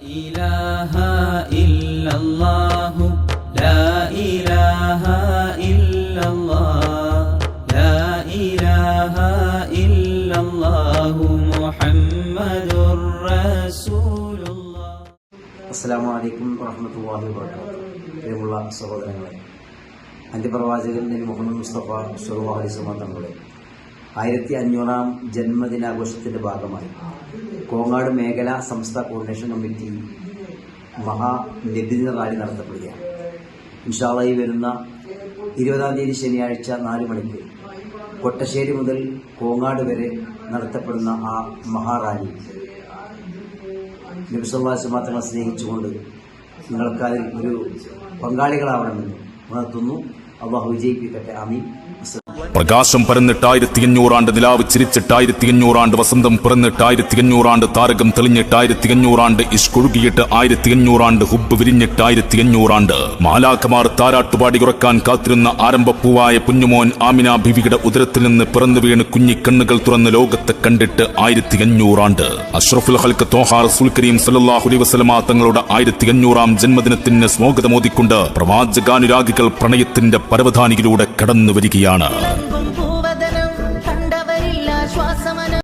إله إلا الله لا إله إلا الله لا إله إلا الله محمد رسول الله അസ്സാം വലൈക്കും വറഹമത്തല്ലാഹി വാബർക്കാത്തു പ്രിയമുള്ള സഹോദരങ്ങളെ അന്ത്യപ്രവാചകൻ നബി മുഹമ്മദ് മുസ്തഫ സുറുവാ അലിസ്ലാം തങ്ങളുടെ ആയിരത്തി അഞ്ഞൂറാം ജന്മദിനാഘോഷത്തിന്റെ ഭാഗമായി. കോങ്ങാട് മേഖല സംസ്ഥാന കോർഡിനേഷൻ കമ്മിറ്റി മഹാ നബിദിന റാലി നടത്തപ്പെടുകയാണ്. ഇൻഷാളായി വരുന്ന ഇരുപതാം തീയതി ശനിയാഴ്ച നാല് മണിക്ക് കൊട്ടശ്ശേരി മുതൽ കോങ്ങാട് വരെ നടത്തപ്പെടുന്ന ആ മഹാറാലി നബിസ്വല്ലാസ് മാത്രങ്ങളെ സ്നേഹിച്ചുകൊണ്ട് നിങ്ങൾക്ക് ഒരു പങ്കാളികളാവണമെന്ന് ഉണർത്തുന്നു. അള്ളാഹു വിജയിപ്പിക്കട്ടെ. അമീൻ പ്രകാശം പരന്നിട്ട് ആയിരത്തി അഞ്ഞൂറാണ്ട് നിലാവ് ചിരിച്ചിട്ട് ആയിരത്തി അഞ്ഞൂറാണ്ട് വസന്തം പിറന്നിട്ട് ആയിരത്തി അഞ്ഞൂറാണ്ട് താരകം തെളിഞ്ഞിട്ട് ആയിരത്തി അഞ്ഞൂറാണ്ട് ഇഷ്കൊഴുകിയിട്ട് ആയിരത്തി അഞ്ഞൂറാണ്ട് ഹുബ് വിരിഞ്ഞിട്ട് ആയിരത്തി അഞ്ഞൂറാണ്ട് മാലാഖമാർ താരാട്ടുപാടി ഉറക്കാൻ കാത്തിരുന്ന ആരംഭപ്പൂവായ കുഞ്ഞുമോൻ ആമിന ബിവിയുടെ ഉദരത്തിൽ നിന്ന് പിറന്നു വീണ് കുഞ്ഞിക്കണ്ണുകൾ തുറന്ന് ലോകത്തെ കണ്ടിട്ട് ആയിരത്തി അഞ്ഞൂറാണ്ട് അഷ്റഫുൽ ഹൽക്ക് തോഹാർ സുൽ കരീം സല്ലല്ലാഹു അലൈഹി വസല്ലമ തങ്ങളുടെ ആയിരത്തി അഞ്ഞൂറാം ജന്മദിനത്തിന് സ്വാഗതമോദിക്കൊണ്ട് പ്രവാചകാനുരാഗികൾ പ്രണയത്തിന്റെ പരവധാനിയിലൂടെ കടന്നു വരികയാണ്